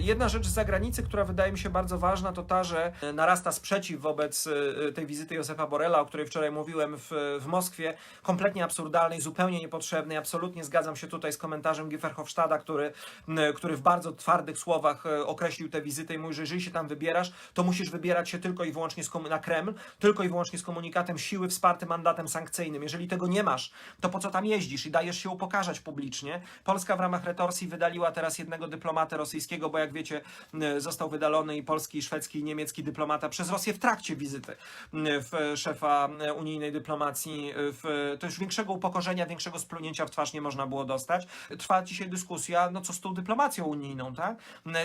Jedna rzecz z zagranicy, która wydaje mi się bardzo ważna, to ta, że narasta sprzeciw wobec e, tej wizyty Józefa Borrella, o której wczoraj mówiłem w, w Moskwie, kompletnie absurdalnej, zupełnie niepotrzebnej. Absolutnie zgadzam się tutaj z komentarzem Gifferhofstada, który, który w bardzo twardych słowach e, określił tę wizytę i mówi, że jeżeli się tam wybierasz, to musisz wybierać się tylko i wyłącznie na Kreml, tylko i wyłącznie z komunikatem siły wspartym mandatem sankcyjnym. Jeżeli tego nie masz, to po co tam jeździsz i dajesz się upokarzać publicznie? Polska w ramach retorsji wydaliła teraz jednego dyplomatę rosyjskiego, bo jak wiecie, m, został wydalony i polski, i szwedzki, i niemiecki dyplomata przez Rosję w trakcie wizyty w szefa m, unijnej dyplomacji. W, to już większego upokorzenia, większego splunięcia w twarz nie można było dostać. Trwa dzisiaj dyskusja, no co z tą dyplomacją unijną, tak?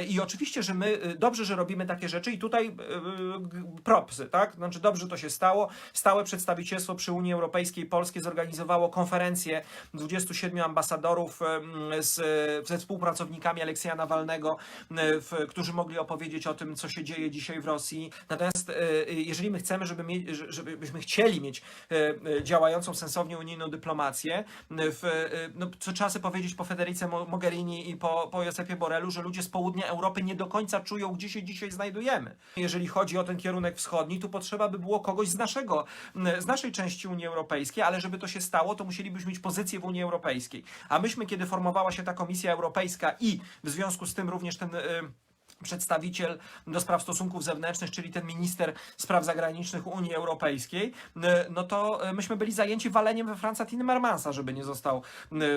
I oczywiście, że my, dobrze, że robimy takie rzeczy i tutaj propsy, tak? Znaczy dobrze to się stało. Stałe przedstawicielstwo przy Unii Europejskiej Polskie zorganizowało konferencję 27 ambasadorów z, ze współpracownikami Aleksja Nawalnego, w, którzy mogli opowiedzieć o tym, co się dzieje dzisiaj w Rosji. Natomiast e, e, jeżeli my chcemy, żeby mieć, żebyśmy chcieli mieć e, e, działającą sensownie unijną dyplomację, w, e, no, co trzeba sobie powiedzieć po Federice Mo- Mogherini i po, po Josepie Borrellu, że ludzie z południa Europy nie do końca czują, gdzie się dzisiaj znajdujemy. Jeżeli chodzi o ten kierunek wschodni, tu potrzeba by było kogoś z naszego, z naszej części Unii Europejskiej, ale żeby to się stało, to musielibyśmy mieć pozycję w Unii Europejskiej. A myśmy, kiedy formowała się ta Komisja Europejska i w związku z tym również ten... äh, przedstawiciel do spraw stosunków zewnętrznych, czyli ten minister spraw zagranicznych Unii Europejskiej, y, no to y, myśmy byli zajęci waleniem we Franza Timmermansa, żeby nie został, y,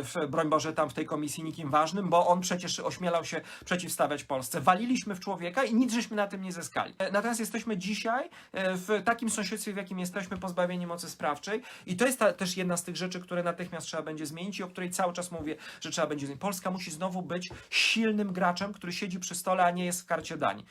w, broń Boże, tam w tej komisji nikim ważnym, bo on przecież ośmielał się przeciwstawiać Polsce. Waliliśmy w człowieka i nic żeśmy na tym nie zyskali. E, Natomiast jesteśmy dzisiaj e, w takim sąsiedztwie, w jakim jesteśmy, pozbawieni mocy sprawczej i to jest ta, też jedna z tych rzeczy, które natychmiast trzeba będzie zmienić i o której cały czas mówię, że trzeba będzie zmienić. Polska musi znowu być silnym graczem, który siedzi przy stole, a nie jest Денис Карчудані.